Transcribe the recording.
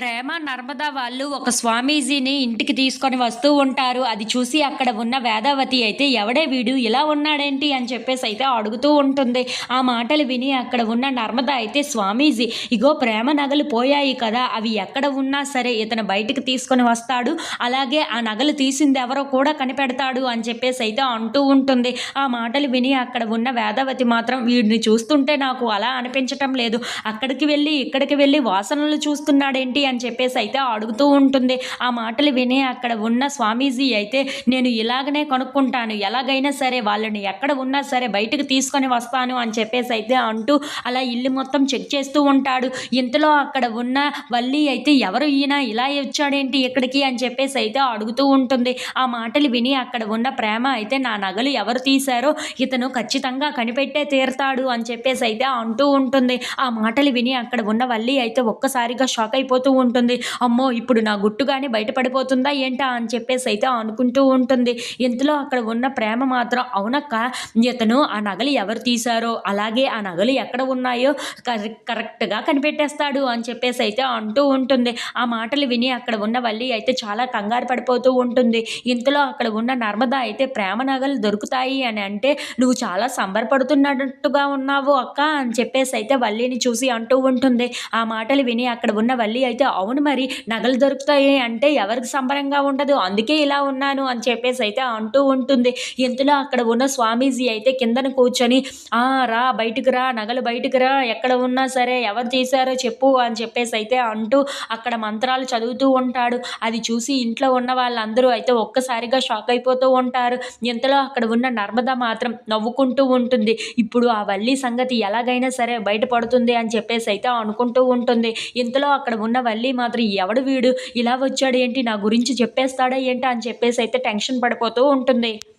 ప్రేమ నర్మదా వాళ్ళు ఒక స్వామీజీని ఇంటికి తీసుకొని వస్తూ ఉంటారు. అది చూసి అక్కడ ఉన్న వేదావతి అయితే ఎవడే వీడు? ఇలా ఉన్నాడేంటి? అని చెప్పేసి అయితే అడుగుతూ ఉంటుంది. ఆ మాటలు విని అక్కడ ఉన్న నర్మద అయితే స్వామీజీ ఇగో ప్రేమ నగలు పోయాయి కదా. అవి ఎక్కడ ఉన్నా సరే ఇతను బయటికి తీసుకొని వస్తాడు. అలాగే ఆ నగలు తీసింది ఎవరో కూడా కనిపెడతాడు అని చెప్పేసి అయితే అంటూ ఉంటుంది. ఆ మాటలు విని అక్కడ ఉన్న వేదావతి మాత్రం వీడిని చూస్తుంటే నాకు అలా అనిపించటం లేదు. అక్కడికి వెళ్ళి ఇక్కడికి వెళ్ళి వాసనలు చూస్తున్నాడేంటి? అని చెప్పేసి అయితే అడుగుతూ ఉంటుంది. ఆ మాటలు విని అక్కడ ఉన్న స్వామీజీ అయితే నేను ఇలాగనే కనుక్కుంటాను. ఎలాగైనా సరే వాళ్ళని ఎక్కడ ఉన్నా సరే బయటకు తీసుకొని వస్తాను అని చెప్పేసి అయితే అంటూ అలా ఇల్లు మొత్తం చెక్ చేస్తూ ఉంటాడు. ఇంతలో అక్కడ ఉన్న వల్లి అయితే ఎవరు ఈయన? ఇలా వచ్చాడేంటి ఇక్కడికి అని చెప్పేసి అయితే అడుగుతూ ఉంటుంది. ఆ మాటలు విని అక్కడ ఉన్న ప్రేమ అయితే నా నగలు ఎవరు తీశారో ఇతను ఖచ్చితంగా కనిపెట్టే తీరుతాడు అని చెప్పేసి అయితే అంటూ ఉంటుంది. ఆ మాటలు విని అక్కడ ఉన్న వల్లి అయితే ఒక్కసారిగా షాక్ అయిపోతూ ఉంటుంది. అమ్మో ఇప్పుడు నా గుట్టు కానీ బయటపడిపోతుందా ఏంటా అని చెప్పేసి అయితే అనుకుంటూ ఉంటుంది. ఇంతలో అక్కడ ఉన్న ప్రేమ మాత్రం అవునక్క ఇతను ఆ నగలు ఎవరు తీశారో అలాగే ఆ నగలు ఎక్కడ ఉన్నాయో కరె- కరెక్ట్గా కనిపెట్టేస్తాడు అని చెప్పేసి అయితే అంటూ ఉంటుంది. ఆ మాటలు విని అక్కడ ఉన్న వల్లి అయితే చాలా కంగారు పడిపోతూ ఉంటుంది. ఇంతలో అక్కడ ఉన్న నర్మద అయితే ప్రేమ నగలు దొరుకుతాయి అని అంటే నువ్వు చాలా సంబరపడుతున్నట్టుగా ఉన్నావు అక్క అని చెప్పేసి అయితే వల్లిని చూసి అంటూ ఉంటుంది. ఆ మాటలు విని అక్కడ ఉన్న వల్లి అయితే అవును మరి నగలు దొరుకుతాయి అంటే ఎవరికి సంబరంగా ఉండదు. అందుకే ఇలా ఉన్నాను అని చెప్పేసి అయితే అంటూ ఉంటుంది. ఇంతలో అక్కడ ఉన్న స్వామీజీ అయితే కిందన కూర్చొని "ఆ, రా బయటకు రా నగలు బయటకు రా ఎక్కడ ఉన్నా సరే ఎవరు తీశారో చెప్పు అని చెప్పేసి అయితే అంటూ అక్కడ మంత్రాలు చదువుతూ ఉంటాడు. అది చూసి ఇంట్లో ఉన్న వాళ్ళందరూ అయితే ఒక్కసారిగా షాక్ అయిపోతూ ఉంటారు. ఇంతలో అక్కడ ఉన్న నర్మద మాత్రం నవ్వుకుంటూ ఉంటుంది. ఇప్పుడు ఆ వల్లి సంగతి ఎలాగైనా సరే బయటపడుతుంది అని చెప్పేసి అయితే అనుకుంటూ ఉంటుంది. ఇంతలో అక్కడ ఉన్న వల్లి మాత్రం ఎవడు వీడు? ఇలా వచ్చాడు ఏంటి నా గురించి చెప్పేస్తాడా ఏంటి? అని చెప్పేసి అయితే టెన్షన్ పడిపోతూ ఉంటుంది.